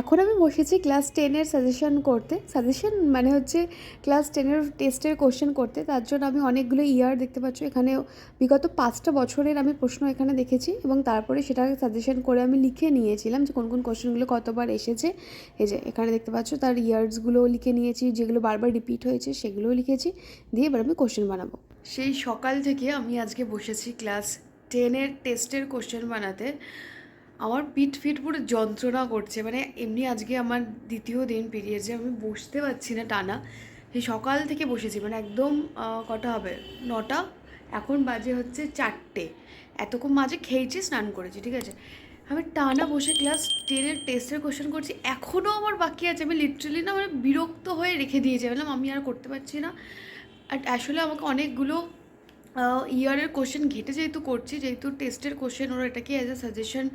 এখন আমি বসেছি ক্লাস টেনের সাজেশন করতে। সাজেশন মানে হচ্ছে ক্লাস টেনের টেস্টের কোশ্চেন করতে। তার জন্য আমি অনেকগুলো ইয়ার দেখতে পাচ্ছ। এখানে বিগত পাঁচটা বছরের আমি প্রশ্ন এখানে দেখেছি এবং তারপরে সেটা সাজেশন করে আমি লিখে নিয়েছিলাম যে কোন কোন কোশ্চেনগুলো কতবার এসেছে। এই যে এখানে দেখতে পাচ্ছ তার ইয়ার্সগুলোও লিখে নিয়েছি, যেগুলো বারবার রিপিট হয়েছে সেগুলোও লিখেছি। দিয়ে এবার আমি কোশ্চেন বানাবো। সেই সকাল থেকে আমি আজকে বসেছি ক্লাস টেনের টেস্টের কোশ্চেন বানাতে। আমার পিঠ ফিট পুরো যন্ত্রণা করছে। মানে এমনি আজকে আমার দ্বিতীয় দিন পিরিয়ডে আমি বসতে পারছি না টানা সেই সকাল থেকে বসেছি। মানে একদম কটা হবে? নটা? এখন বাজে হচ্ছে চারটে। এতক্ষণ মাঝে খেয়েছি, স্নান করেছি, ঠিক আছে? আমি টানা বসে ক্লাস টেনের টেস্টের কোশ্চেন করছি। এখনও আমার বাকি আছে। আমি লিটারেলি না মানে বিরক্ত হয়ে রেখে দিয়েছি। বললাম, আমি আর করতে পারছি না। আর আসলে আমাকে অনেকগুলো ইয়ারের কোশ্চেন ঘেটে যেহেতু করছি, যেহেতু টেস্টের কোশ্চেন ওরা এটাকে অ্যাজ এ সাজেশন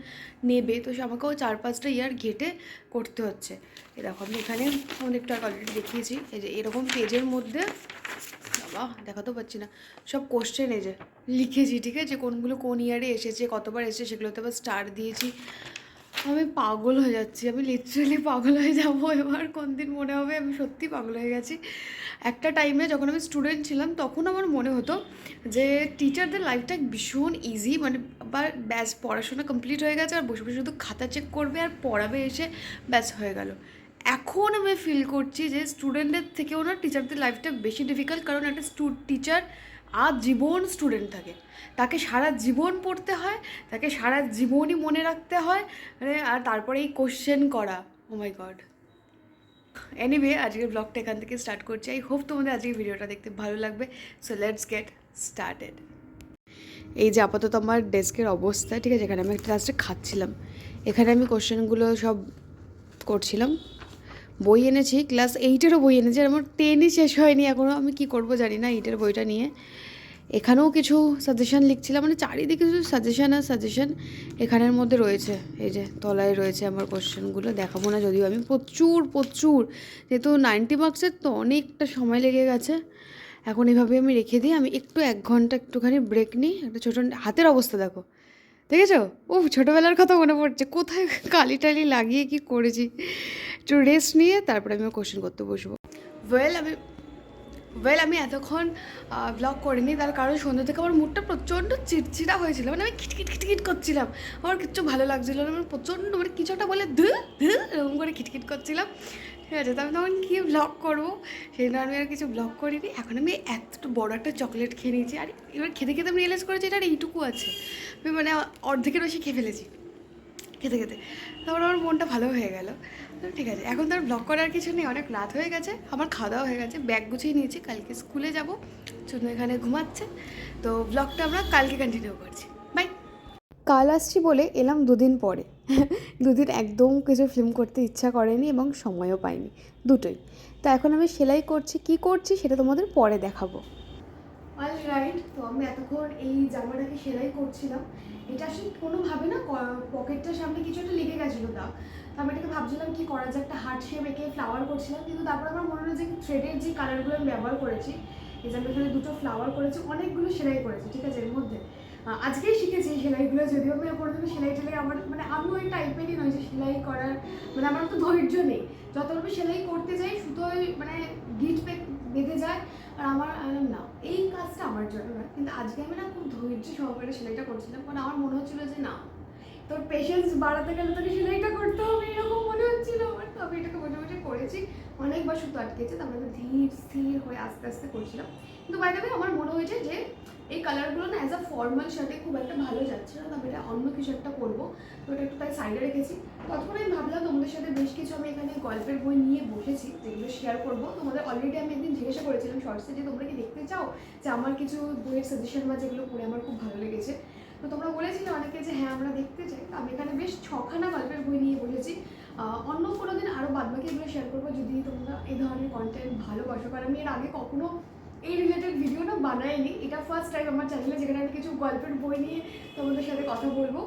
নেবে। তো সে আমাকেও চার পাঁচটা ইয়ার ঘেটে করতে হচ্ছে। এরকম আমি এখানে অনেকটা অলরেডি দেখিয়েছি। এই যে এরকম পেজের মধ্যে, বাবা দেখাতেও পাচ্ছি না। সব কোশ্চেন এই যে লিখেছি, ঠিক আছে? কোনগুলো কোন ইয়ারে এসেছে, কতবার এসেছে, সেগুলোতে আবার স্টার দিয়েছি। আমি পাগল হয়ে যাচ্ছি, আমি লিটারালি পাগল হয়ে যাব। এবার কোন দিন মনে হবে আমি সত্যি পাগল হয়ে গেছি। একটা টাইমে যখন আমি স্টুডেন্ট ছিলাম, তখন আমার মনে হতো যে টিচারদের লাইফটা ভীষণ ইজি মানে বা ব্যাস পড়াশোনা কমপ্লিট হয়ে গেছে, আর বসে বসে শুধু খাতা চেক করবে আর পড়াবে এসে ব্যাস হয়ে গেল। এখন আমি ফিল করছি যে স্টুডেন্টদের থেকেও না টিচারদের লাইফটা বেশি ডিফিকাল্ট কারণ একটা টিচার আজীবন স্টুডেন্ট থাকে। তাকে সারা জীবন পড়তে হয়, তাকে সারা জীবনই মনে রাখতে হয় মানে আর তারপরে এই কোশ্চেন করা ও মাই গড এনিওয়ে আজকের ব্লগটা এখান থেকে স্টার্ট করছি। আই হোপ তোমাদের আজকের ভিডিওটা দেখতে ভালো লাগবে। সো লেটস গেট স্টার্টেড এই যে আপাতত আমার ডেস্কের অবস্থা, ঠিক আছে? এখানে আমি একটা লাস্টে খাচ্ছিলাম। এখানে আমি কোশ্চেনগুলো সব করছিলাম। বই এনেছি, ক্লাস এইটেরও বই এনেছি, আর আমার টেনই শেষ হয়নি এখনও আমি কি করব জানি না এইটের বইটা নিয়ে। এখানেও কিছু সাজেশন লিখছিলাম মানে চারিদিকে কিছু সাজেশন আর সাজেশন এখানের মধ্যে রয়েছে। এই যে তলায় রয়েছে আমার কোশ্চেনগুলো দেখাবো না যদিও আমি। প্রচুর প্রচুর। যেহেতু নাইনটি মার্কসের তো অনেকটা সময় লেগে গেছে। এখন এভাবে আমি রেখে দিই। আমি একটু এক ঘণ্টা একটুখানি ব্রেক নিই। একটা ছোটো হাতের অবস্থা দেখো। দেখেছ? ও ছোটোবেলার কথা মনে পড়ছে। কোথায় কালি টালি লাগিয়ে কি করেছি? একটু রেস্ট নিয়ে তারপরে আমি কোশ্চেন করতে বসবো। ওয়েল আমি ওয়েল আমি এতক্ষণ ব্লগ করিনি, তার কারণ সন্ধ্যা থেকে আমার মুডটা প্রচণ্ড চিড়চিড়া হয়েছিল। মানে আমি খিটখিট খিটখিট করছিলাম। আমার কিচ্ছু ভালো লাগছিল না আমার প্রচণ্ড মানে কিছু একটা বলে ধু ধু, এরকম করে খিটখিট করছিলাম। ঠিক আছে আমি তখন কী ব্লগ করব? সেই জন্য আমি আর কিছু ব্লগ করিনি। এখন আমি এত বড় একটা চকলেট খেয়ে নিয়েছি। আর এবার খেতে খেতে আমি রিয়েলাইজ করেছি এটা এইটুকু আছে। আমি মানে অর্ধেকের বেশি খেয়ে ফেলেছি। খেতে খেতে। তারপর আমার মনটা ভালো হয়ে গেল। ঠিক আছে এখন তো আর ব্লগ করার কিছু নেই অনেক রাত হয়ে গেছে আমার খাওয়া দাওয়া হয়ে গেছে ব্যাগ গুছিয়ে নিয়েছি কালকে স্কুলে যাব জন্য এখানে ঘুমাচ্ছে তো ব্লগটা আমরা কালকে কন্টিনিউ করছি। বাই কাল আসছি বলে এলাম দুদিন পরে। দুদিন একদম কিছু ফিল্ম করতে ইচ্ছা করেনি এবং সময়ও পাইনি দুটোই। তো এখন আমি সেলাই করছি কি করছি সেটা তোমাদের পরে দেখাবো। অল রাইট তো আমি এতক্ষণ এই জামাটাকে সেলাই করছিলাম এটা আসলে কোনোভাবে না পকেটটার সামনে কিছু একটা লেগে গেছিল তা। তো আমি এটাকে ভাবছিলাম কি করা যায়, একটা হার্ট শেপ এঁকে ফ্লাওয়ার করছিলাম, কিন্তু তারপর আমার মনে হলো যে থ্রেডের যে কালারগুলো আমি ব্যবহার করেছি, এই যে আমি এখানে দুটো ফ্লাওয়ার করেছি, অনেকগুলো সেলাই করেছি, ঠিক আছে, এর মধ্যে। আজকেই শিখেছি সেলাইগুলো, যদিও আমি কোনোদিনও সেলাই টেলাই আমার মানে আমি ওই টাইপেরই নয় যে সেলাই করার মানে আমার তো ধৈর্য নেই। যত আমি সেলাই করতে যাই, সুতোয় মানে গিট বেঁধে যায়, আর আমার না, এই কাজটা আমার জন্য না কিন্তু আজকে আমি না খুব ধৈর্য সহকারে সেলাইটা করছিলাম, কারণ আমার মনে হচ্ছিল যে না, তোর পেশেন্স বাড়াতে গেলে তোকে সেলাইটা করতে হবে, এরকম মনে হচ্ছিল আমার। তো আমি এটাকে বসে করেছি অনেকবার সুতো আটকেছে তারপরে আমি ধীর স্থির হয়ে আস্তে আস্তে করছিলাম। কিন্তু বাইরে আমার মনে হয়েছে যে এই কালারগুলো না অ্যাজ আ ফর্মাল শার্টে খুব একটা ভালো যাচ্ছে না আমি এটা অন্য কিছু একটা করব তো এটা একটু তাই সাইডে রেখেছি। ততক্ষণ আমি ভাবলাম তোমাদের সাথে বেশ কিছু আমি এখানে গল্পের বই নিয়ে বসেছি, যেগুলো শেয়ার করব। তোমাদের অলরেডি আমি একদিন জিজ্ঞাসা করেছিলাম শর্টসে যে তোমরা কি দেখতে চাও? যে আমার কিছু বইয়ের সাজেশন বা যেগুলো পড়ে আমার খুব ভালো লেগেছে। তো তোমরা বলেছিলে অনেকে যে হ্যাঁ আমরা দেখতে চাই। তো আমি এখানে বেশ ছখানা গল্পের বই নিয়ে বসেছি। অন্য দিন এগুলো শেয়ার করব যদি তোমরা এই ধরনের কন্টেন্ট ভালোবাসো। কারণ আমি এর আগে কখনো এই রিলেটেড ভিডিও না বানাইনি। এটা ফার্স্ট টাইম আমার চ্যানেলে যেখানে আমি কিছু গল্পের বই নিয়ে তোমাদের সাথে কথা বলব।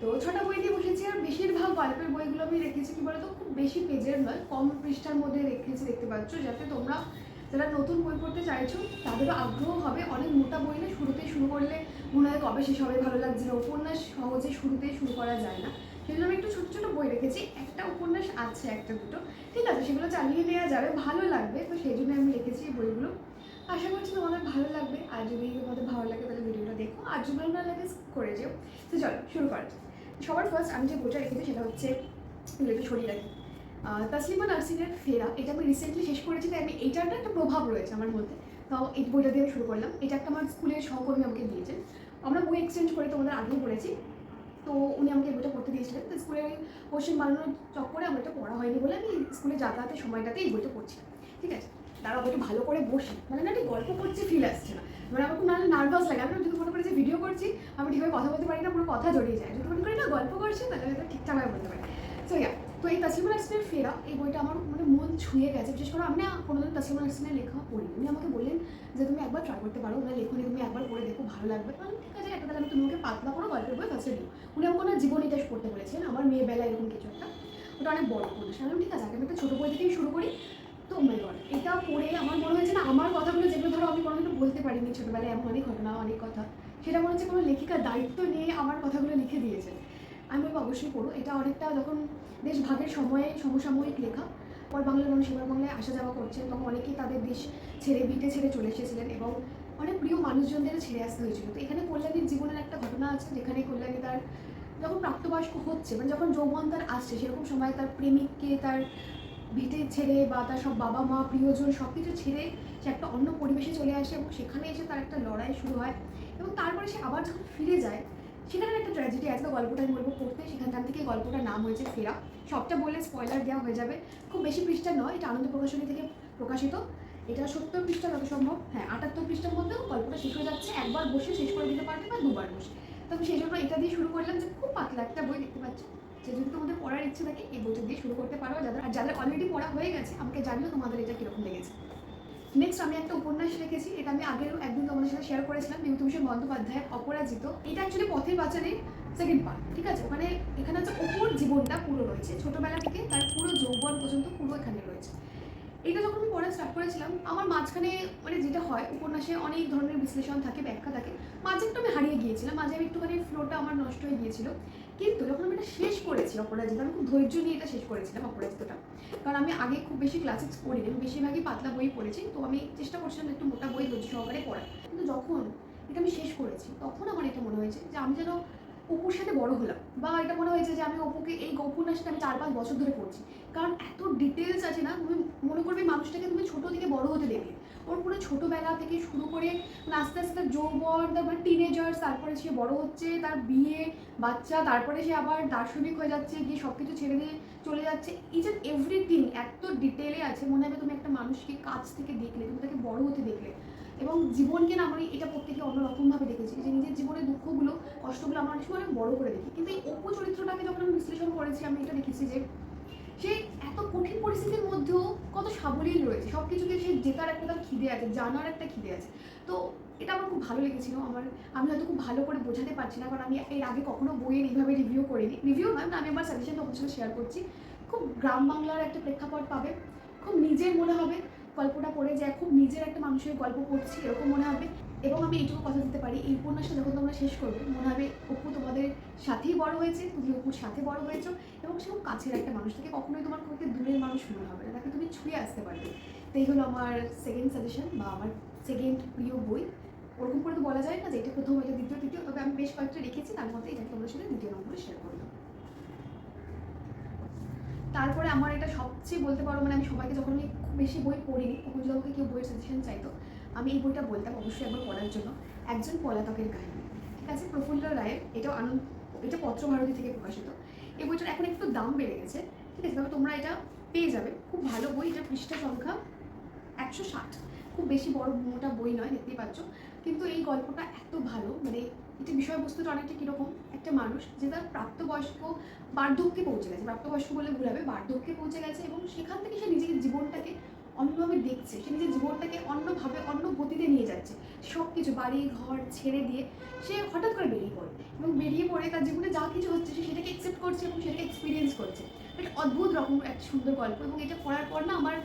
তো ছোট বই দিয়ে বসেছি আর বেশিরভাগ গল্পের বইগুলো আমি রেখেছি কি বলতো? খুব বেশি পেজের নয়, কম পৃষ্ঠার মধ্যে রেখেছি, দেখতে পাচ্ছ, যাতে তোমরা যারা নতুন বই পড়তে চাইছো, তাদেরও আগ্রহ হবে। অনেক মোটা বই না, শুরুতেই শুরু করলে মনে হয় কবে শেষ হবে, ভালো লাগছে না। উপন্যাস সহজে শুরুতেই শুরু করা যায় না। সেই জন্য আমি একটু ছোটো ছোটো বই রেখেছি। একটা উপন্যাস আছে, একটা দুটো। ঠিক আছে, সেগুলো চালিয়ে নেওয়া যাবে, ভালো লাগবে। তো সেই জন্য আমি রেখেছি এই বইগুলো। আশা করছি তোমাদের ভালো লাগবে। আর যদি তোমাদের ভালো লাগে, তাহলে ভিডিওটা দেখো। আর যদি ভালো লাগে, করে যেও। তো চলো, শুরু করা যাক। সবার ফার্স্ট আমি যে বইটা রেখেছি, সেটা হচ্ছে, এগুলো একটু সরিয়ে রাখি। তাসলিমা নার্সিংয়ের ফেরা, এটা আমি রিসেন্টলি শেষ করেছি, তাই আমি এইটার না একটা প্রভাব রয়েছে আমার মধ্যে। তো এই বইটা দিয়ে শুরু করলাম। এটা একটা আমার স্কুলের সহকর্মী আমাকে দিয়েছেন। আমরা বই এক্সচেঞ্জ করে তোমাদের আগেও বলেছি। তো উনি আমাকে বইটা পড়তে দিয়েছিলেন। তো স্কুলে কোশ্চেন বানানোর চক্করে আমার এটা পড়া হয়নি বলে আমি স্কুলে যাতায়াতের সময়টাতে এই বইটা পড়ছি। ঠিক আছে? তারা একটু ভালো করে বসি। মানে না গল্প করছি ফিল আসছে না। মানে আমার খুব নার্ভাস লাগে। আমি যদি মনে করি যে ভিডিও করছি, আমি ঠিকভাবে কথা বলতে পারি না পুরো কথা জড়িয়ে যায়। যদি মনে করি না, গল্প করছি, তাহলে ঠিকঠাকভাবে বলতে পারি। সো ইয়া তো এই তাসলিমা নার্সিনের ফেরা, এই বইটা আমার মানে মন ছুঁয়ে গেছে। বিশেষ করে আমি না কোনোদিন তাসলিমা নার্সিনের লেখা পড়ি উনি আমাকে বললেন যে, তুমি একবার ট্রাই করতে পারো, ওনার লেখনী তুমি একবার পড়ে দেখো, ভালো লাগবে। আমি ঠিক আছে, একটা তাহলে আমি তুমি ওকে পাতলা করো গল্পের বই ফার্স্টে দিও উনি আমাকে ওনার জীবন ইতিহাস পড়তে বলেছেন আমার মেয়ে বেলা এরকম কিছু একটা। ওটা অনেক বড় উপন্যাস আমি ঠিক আছে, আগে আমি একটা ছোটো বই থেকেই শুরু করি। তো মাই গড এটা পড়ে আমার মনে হয়েছে না, আমার কথাগুলো যেগুলো ধরো আমি কোনোদিন বলতে পারিনি, ছোটোবেলায় এমন অনেক ঘটনা, অনেক কথা। সেটা মনে হচ্ছে কোনো লেখিকার দায়িত্ব নিয়ে আমার কথাগুলো লিখে দিয়েছে। আমি বলব অবশ্যই পড়ো এটা অনেকটা যখন দেশ ভাগের সময়ে, সমসাময়িক লেখা, পর বাংলার মানুষ এবার বাংলায় আসা যাওয়া করছেন তখন অনেকেই তাদের দেশ ছেড়ে, বিটে ছেড়ে চলে এসেছিলেন এবং অনেক প্রিয় মানুষজনদের ছেড়ে আসতে হয়েছিল। তো এখানে কল্যাণীর জীবনের একটা ঘটনা আছে, যেখানে কল্যাণী তার যখন প্রাপ্তবয়স্ক হচ্ছে মানে যখন যৌবন তার আসছে, সেরকম সময় তার প্রেমিককে তার ভিটে ছেড়ে বা তার সব বাবা মা প্রিয়জন সব কিছু ছেড়ে সে একটা অন্য পরিবেশে চলে আসে এবং সেখানে এসে তার একটা লড়াই শুরু হয় এবং তারপরে সে আবার যখন ফিরে যায় সেখানে একটা ট্র্যাজেডি আছে, তো গল্পটা আমি বলব পড়তে। সেখানকার থেকে গল্পটার নাম হয়েছে ফেরা সবটা বললে স্পয়লার দেওয়া হয়ে যাবে। খুব বেশি পৃষ্ঠা নয়, এটা আনন্দ প্রকাশনী থেকে প্রকাশিত। এটা সত্তর পৃষ্ঠা যত সম্ভব। হ্যাঁ আটাত্তর পৃষ্ঠার মধ্যেও গল্পটা শেষ হয়ে যাচ্ছে। একবার বসে শেষ করে দিতে পারবে বা দুবার বসে। তবে সেই জন্য এটা দিয়ে শুরু করলাম যে খুব পাতলা একটা বই দেখতে পাচ্ছ। যে যদি তোমাদের পড়ার ইচ্ছে থাকে, এই বইটা দিয়ে শুরু করতে পারো। যাদের আর যাদের অলরেডি পড়া হয়ে গেছে, আমাকে জানিও তোমাদের এটা কীরকম লেগেছে। নেক্সট আমি একটা উপন্যাস রেখেছি এটা আমি আগের একদিন তোমাদের সাথে শেয়ার করেছিলাম বিভূতিভূষণ বন্দ্যোপাধ্যায়ের অপরাজিত। এটা অ্যাকচুয়ালি পথের পাচারের সেকেন্ড পার্ট ঠিক আছে? ওখানে এখানে হচ্ছে অপুর জীবনটা পুরো রয়েছে, ছোটবেলা থেকে তার পুরো যৌবন পর্যন্ত পুরো এখানে রয়েছে। এটা যখন আমি পড়া স্টার্ট করেছিলাম, আমার মাঝখানে মানে যেটা হয়, উপন্যাসে অনেক ধরনের বিশ্লেষণ থাকে, ব্যাখ্যা থাকে। মাঝে একটু আমি হারিয়ে গিয়েছিলাম, মাঝে আমি একটুখানি ফ্লোটা আমার নষ্ট হয়ে গিয়েছিল। কিন্তু যখন আমি এটা শেষ করেছি অপরাজিত, আমি খুব ধৈর্য নিয়ে এটা শেষ করেছিলাম অপরাজিতটা। কারণ আমি আগে খুব বেশি ক্লাসিক্স পড়িনি, আমি বেশিরভাগই পাতলা বই পড়েছি, তো আমি চেষ্টা করছিলাম একটু মোটা বই ধৈর্য সহকারে পড়ার। কিন্তু যখন এটা আমি শেষ করেছি, তখন আমার এটা মনে হয়েছে যে আমি যেন অপুর সাথে বড় হলাম, বা এটা মনে হয়েছে যে আমি অপুকে এই উপন্যাসটা আমি চার পাঁচ বছর ধরে পড়ছি। কারণ এত ডিটেলস আছে না, তুমি মনে করবে মানুষটাকে তুমি ছোটো থেকে বড় হতে দেখলে ওর পুরো ছোটোবেলা থেকে শুরু করে মানে আস্তে আস্তে যৌবন, তারপরে টিনেজার্স তারপরে সে বড় হচ্ছে, তার বিয়ে, বাচ্চা, তারপরে সে আবার দার্শনিক হয়ে যাচ্ছে, গিয়ে সব কিছু ছেড়ে দিয়ে চলে যাচ্ছে। ইচ অ্যান্ড এভরিথিং এত ডিটেলে আছে, মনে হবে তুমি একটা মানুষকে কাছ থেকে দেখলে, তুমি তাকে বড় হতে দেখলে। এবং জীবনকে না আমি এটা প্রত্যেকে অন্যরকমভাবে দেখেছি, যে নিজের জীবনের দুঃখগুলো, কষ্টগুলো আমার সময় অনেক বড় করে দেখি। কিন্তু এই অপু চরিত্রটাকে যখন আমি বিশ্লেষণ করেছি, আমি এটা দেখেছি যে সে এত কঠিন পরিস্থিতির মধ্যেও কত সাবলীল রয়েছে। সব কিছুকে সে জেতার একটা তার খিদে আছে, জানার একটা খিদে আছে। তো এটা আমার খুব ভালো লেগেছিল। আমার, আমি হয়তো খুব ভালো করে বোঝাতে পারছি না, কারণ আমি এর আগে কখনো বইয়ের এইভাবে রিভিউ করিনি। রিভিউ নয় আমি আমার সাজেশন তোমার সাথে শেয়ার করছি। খুব গ্রাম বাংলার একটা প্রেক্ষাপট পাবে। খুব নিজের মনে হবে, গল্পটা পড়ে যে খুব নিজের একটা মানুষের গল্প পড়ছি, এরকম মনে হবে। এবং আমি এইটুকু কথা দিতে পারি, এই উপন্যাসটা যখন তোমরা শেষ করবে, মনে হবে অপু তোমাদের সাথেই বড় হয়েছে, তুমি অপুর সাথে বড় হয়েছো, এবং সে খুব কাছের একটা মানুষ থেকে কখনোই তোমার খুব দূরের মানুষ মনে হবে না, তাকে তুমি ছুঁয়ে আসতে পারবে। তো এই হলো আমার সেকেন্ড সাজেশন বা আমার সেকেন্ড প্রিয় বই। ওরকম করে তো বলা যায় না যে এটা প্রথম, এটা দ্বিতীয়, তৃতীয়, তবে আমি বেশ কয়েকটা রেখেছি, তার মধ্যে এটা তোমাদের সাথে দ্বিতীয় নম্বরে শেয়ার করলাম তারপরে আমার এটা সবচেয়ে বলতে পারো মানে আমি সবাইকে যখন আমি খুব বেশি বই পড়িনি তখন যদি আমাকে কেউ বইয়ের সাজেশন চাইতো আমি এই বইটা বলতাম অবশ্যই একবার পড়ার জন্য। একজন পলাতকের কাহিনী, ঠিক আছে? প্রফুল্ল রায়ের, এটাও আনন্দ, এটা পত্রভারতী থেকে প্রকাশিত। এই বইটার এখন একটু দাম বেড়ে গেছে, ঠিক আছে? তবে তোমরা এটা পেয়ে যাবে। খুব ভালো বই, এটা পৃষ্ঠা সংখ্যা একশো ষাট। খুব বেশি বড় মোটা বই নয়, দেখতেই পাচ্ছ। কিন্তু এই গল্পটা এত ভালো মানে এটা বিষয়বস্তুটা অনেকটা কীরকম? একটা মানুষ যে তার প্রাপ্তবয়স্ক বার্ধক্যে পৌঁছে গেছে, প্রাপ্তবয়স্ক বলে ভুল হবে, বার্ধক্যে পৌঁছে গেছে এবং সেখান থেকে সে নিজের জীবনটাকে অন্যভাবে দেখছে সে নিজের জীবনটাকে অন্যভাবে, অন্য গতিতে নিয়ে যাচ্ছে। সব কিছু বাড়ি, ঘর ছেড়ে দিয়ে সে হঠাৎ করে বেরিয়ে পড়ে। এবং বেরিয়ে পড়ে তার জীবনে যা কিছু হচ্ছে, সে সেটাকে অ্যাকসেপ্ট করছে এবং সেটাকে এক্সপিরিয়েন্স করছে। একটা অদ্ভুত রকম একটা সুন্দর গল্প। এবং এটা পড়ার পর না, আমার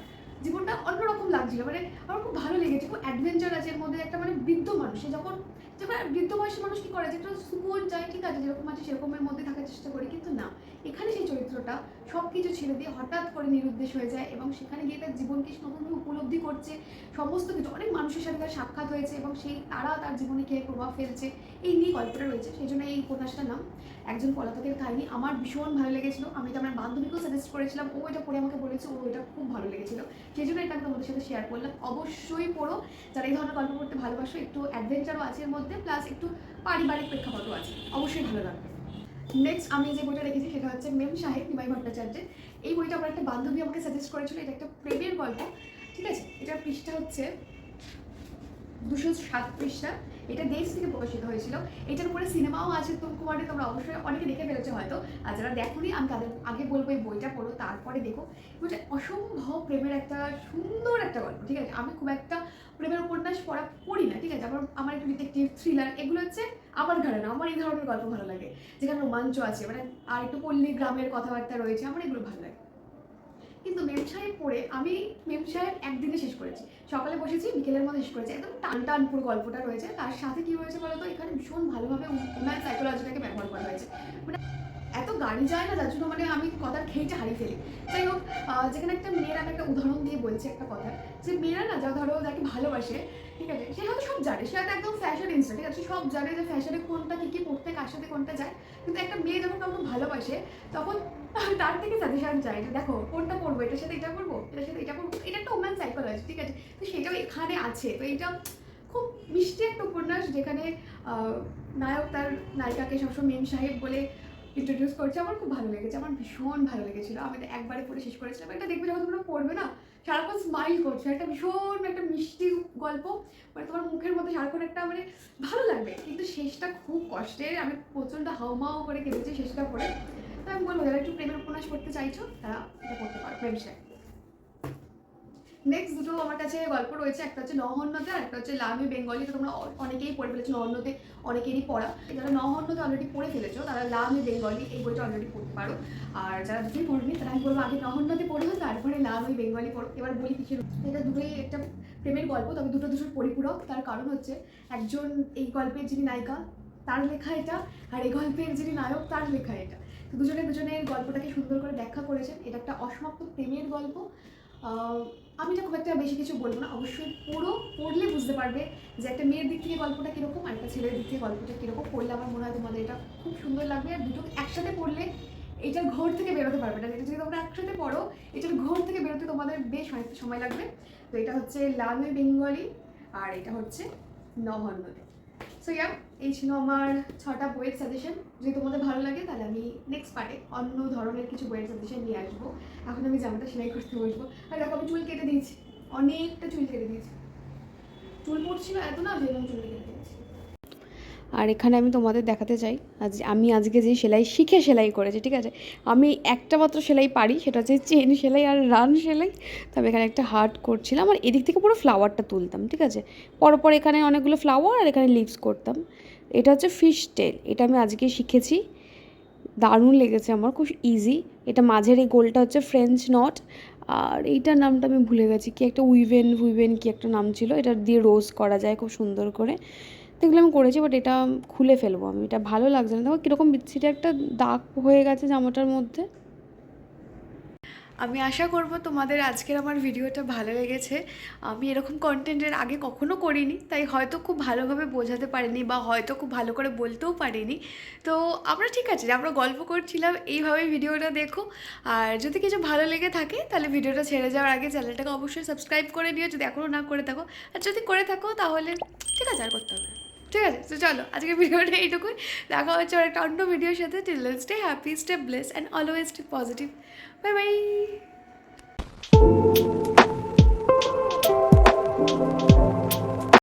জীবনটা অন্যরকম লাগছিল মানে আমার খুব ভালো লেগেছে, খুব অ্যাডভেঞ্চার আছে এর মধ্যে একটা মানে বৃদ্ধ মানুষ যখন যখন বৃদ্ধ বয়সী মানুষ কি করে যেটা সুকুন চাই ঠিক আছে, যেরকম আছে সেরকমের মধ্যে থাকার চেষ্টা করি, কিন্তু না, এখানে সেই চরিত্রটা সব কিছু ছেড়ে দিয়ে হঠাৎ করে নিরুদ্দেশ হয়ে যায় এবং সেখানে গিয়ে তার জীবনকে নতুনভাবে উপলব্ধি করছে, সমস্ত কিছু, অনেক মানুষের সাথে তার সাক্ষাৎ হয়েছে এবং সেই, তারা তার জীবনে কে প্রভাব ফেলছে, এই নিয়ে গল্পটা রয়েছে, সেই জন্য এই উপন্যাসটার নাম, একজন পলাতকের কাহিনী, আমার ভীষণ ভালো লেগেছিল, আমি এটা আমার বান্ধবীকেও সাজেস্ট করেছিলাম, ও এটা পড়ে আমাকে বলেছে, ও এটা খুব ভালো লেগেছিল সেই জন্য এটা তোমাদের সাথে শেয়ার করলাম। অবশ্যই পড়ো। যারা এই ধরনের গল্প করতে ভালোবাসো, একটু অ্যাডভেঞ্চারও আছে এর মধ্যে প্লাস একটু পারিবারিক প্রেক্ষাপটও আছে। অবশ্যই ভালো লাগবে। নেক্সট আমি যে বইটা রেখেছি, সেটা হচ্ছে মেম সাহেব, নিমাই ভট্টাচার্যের। এই বইটা আমার একটা বান্ধবী আমাকে সাজেস্ট করেছিল, এটা একটা প্রেমের গল্প। ঠিক আছে? এটা পৃষ্ঠা হচ্ছে দুশো সাত পৃষ্ঠা। এটা দেশ থেকে প্রকাশিত হয়েছিল। এটার উপরে সিনেমাও আছে উত্তম কুমারের তোমরা অবশ্যই অনেকে দেখে ফেলেছো হয়তো। আর যারা দেখোনি, আমি তাদের আগে বলব এই বইটা পড়ো, তারপরে দেখো। বইটা অসম্ভব প্রেমের একটা সুন্দর একটা গল্প, ঠিক আছে? আমি খুব একটা প্রেমের উপন্যাস পড়া পড়ি না, ঠিক আছে? আমার আমার একটু ডিটেকটিভ থ্রিলার এগুলো হচ্ছে আমার না, আমার এই ধরনের গল্প ভালো লাগে। যেখানে রোমাঞ্চ আছে মানে আর একটু পল্লী গ্রামের কথাবার্তা রয়েছে, আমার এগুলো ভালো লাগে। কিন্তু মেম সাহেব পড়ে আমি মেম সাহেব একদিনে শেষ করেছি। সকালে বসেছি, বিকেলের মধ্যে শেষ করেছি। একদম টান টান পুরো গল্পটা রয়েছে। তার সাথে কি হয়েছে বলতো? এখানে ভীষণ ভালোভাবে ওনার সাইকোলজিটাকে ব্যবহার করা হয়েছে। মানে এত গাড়ি যায় না, যার জন্য মানে আমি কথার খেয়েটা হারিয়ে ফেলি। যাই হোক যেখানে একটা মেয়ের আমি একটা উদাহরণ দিয়ে বলছি একটা কথা। যে মেয়েরা না যা ধরো যাকে ভালোবাসে, ঠিক আছে, সে হয়তো সব জানে, সে হয়তো একদম ফ্যাশন ইনস্টা ঠিক আছে সব জানে যে ফ্যাশনে কোনটা কী কী পড়তে, কার সাথে কোনটা যায়। কিন্তু একটা মেয়ে যখন কাউকে ভালোবাসে, তখন তার থেকে সাজেশন চাই যে, দেখো, কোনটা করব এটার সাথে এটা করব এটার সাথে এটা করব এটা একটা ওম্যান সাইকোলজি ঠিক আছে? তো সেটাও এখানে আছে। তো এটা খুব মিষ্টি একটা উপন্যাস যেখানে নায়ক তার নায়িকাকে সবসময় মেম সাহেব বলে ইন্ট্রোডিউস করছে, আমার খুব ভালো লেগেছে, আমার ভীষণ ভালো লেগেছিল। আমি তো একবারে পড়ে শেষ করেছিলাম এটা দেখবে যখন তোমরা পড়বে না, সারাক্ষণ স্মাইল করছে, একটা ভীষণ একটা মিষ্টি গল্প মানে তোমার মুখের মধ্যে সারাক্ষণ একটা মানে ভালো লাগবে। কিন্তু শেষটা খুব কষ্টের আমি প্রচণ্ড হাওমাও করে কেঁদেছি শেষটা পড়ে। তো আমি বলব, যারা একটু প্রেমের উপন্যাস পড়তে চাইছো, তারা এটা করতে পারো, প্রেম নেক্সট দুটো আমার কাছে গল্প রয়েছে, একটা হচ্ছে নহন্যতে আর একটা হচ্ছে লাভে বেঙ্গলি। তো তোমরা অনেকেই পড়ে ফেলেছো নহন্যতে অনেকেরই পড়া। যারা নহন্যতে অলরেডি পড়ে ফেলেছো, তারা লাভে বেঙ্গলি এই বইটা অলরেডি পড়তে পারো। আর যারা দুটোই পড়বে তারা আমি বলব আগে নহন্যতে পড়ো, তারপরে লাভ বেঙ্গলি পড়ো। এবার বলি কিসের এটা দুটোই একটা প্রেমের গল্প, তবে দুটো দুটোর পরিপূরক। তার কারণ হচ্ছে একজন এই গল্পের যিনি নায়িকা, তার লেখা এটা, আর এই গল্পের যিনি নায়ক, তার লেখা এটা। তো দুজনে দুজনের গল্পটাকে সুন্দর করে ব্যাখ্যা করেছেন। এটা একটা অসমাপ্ত প্রেমের গল্প। আমি এটা খুব একটা বেশি কিছু বলব না। অবশ্যই পড়ো পড়লে বুঝতে পারবে যে একটা মেয়ের দিক থেকে গল্পটা কীরকম আর একটা ছেলের দিক থেকে গল্পটা কীরকম। পড়লে আমার মনে হয় তোমাদের এটা খুব সুন্দর লাগবে আর দুটো একসাথে পড়লে এটার ঘর থেকে বেরোতে পারবে না। এটা যদি তোমরা একসাথে পড়ো, এটার ঘর থেকে বেরোতে তোমাদের বেশ অনেকটা সময় লাগবে। তো এটা হচ্ছে লাভে বেঙ্গলি আর এটা হচ্ছে নহন্যতে সো ইয়া এই ছিল আমার ছটা বইয়ের সাজেশন যদি তোমাদের ভালো লাগে, তাহলে আমি নেক্সট পার্টে অন্য ধরনের কিছু বইয়ের সাজেশন নিয়ে আসব। এখন আমি জামাটা সেলাই করতে বসবো। আর দেখো, আমি চুল কেটে দিয়েছি। অনেকটা চুল কেটে দিয়েছি। চুল পড়ছিল এত না যে চুল কেটে আর এখানে আমি তোমাদের দেখাতে চাই, আজ আমি আজকে যে সেলাই শিখে সেলাই করেছি, ঠিক আছে? আমি একটা মাত্র সেলাই পারি, সেটা হচ্ছে চেন সেলাই আর রান সেলাই। তবে এখানে একটা হার্ট করছিলাম আর এদিক থেকে পুরো ফ্লাওয়ারটা তুলতাম, ঠিক আছে? পরপর এখানে অনেকগুলো ফ্লাওয়ার আর এখানে লিভস করতাম। এটা হচ্ছে ফিশ টেল, এটা আমি আজকে শিখেছি। দারুণ লেগেছে আমার, খুব ইজি এটা মাঝের এই গোলটা হচ্ছে ফ্রেঞ্চ নট আর এইটার নামটা আমি ভুলে গেছি, কি একটা উইভেন উইভেন কি একটা নাম ছিল, এটা দিয়ে রোজ করা যায় খুব সুন্দর করে। দেখলে আমি করেছি বাট এটা খুলে ফেলব আমি। এটা ভালো লাগছে না। দেখো কীরকম বিচ্ছিটা একটা দাগ হয়ে গেছে জামাটার মধ্যে। আমি আশা করব তোমাদের আজকের আমার ভিডিওটা ভালো লেগেছে। আমি এরকম কন্টেন্টের আগে কখনো করিনি, তাই হয়তো খুব ভালোভাবে বোঝাতে পারিনি বা হয়তো খুব ভালো করে বলতেও পারিনি। তো আমরা ঠিক আছে, আমরা গল্প করছিলাম, এইভাবেই ভিডিওটা দেখো। আর যদি কিছু ভালো লেগে থাকে, তাহলে ভিডিওটা ছেড়ে যাওয়ার আগে চ্যানেলটাকে অবশ্যই সাবস্ক্রাইব করে নিও। যদি এখনও না করে থাকো, আর যদি করে থাকো, তাহলে ঠিক আছে, আর করতে হবে। ঠিক আছে? তো চলো আজকে ভিডিওটা এইটুকুই। দেখা হচ্ছে আর একটা অন্য ভিডিওর সাথে। Children stay happy stay bless and always stay positive bye bye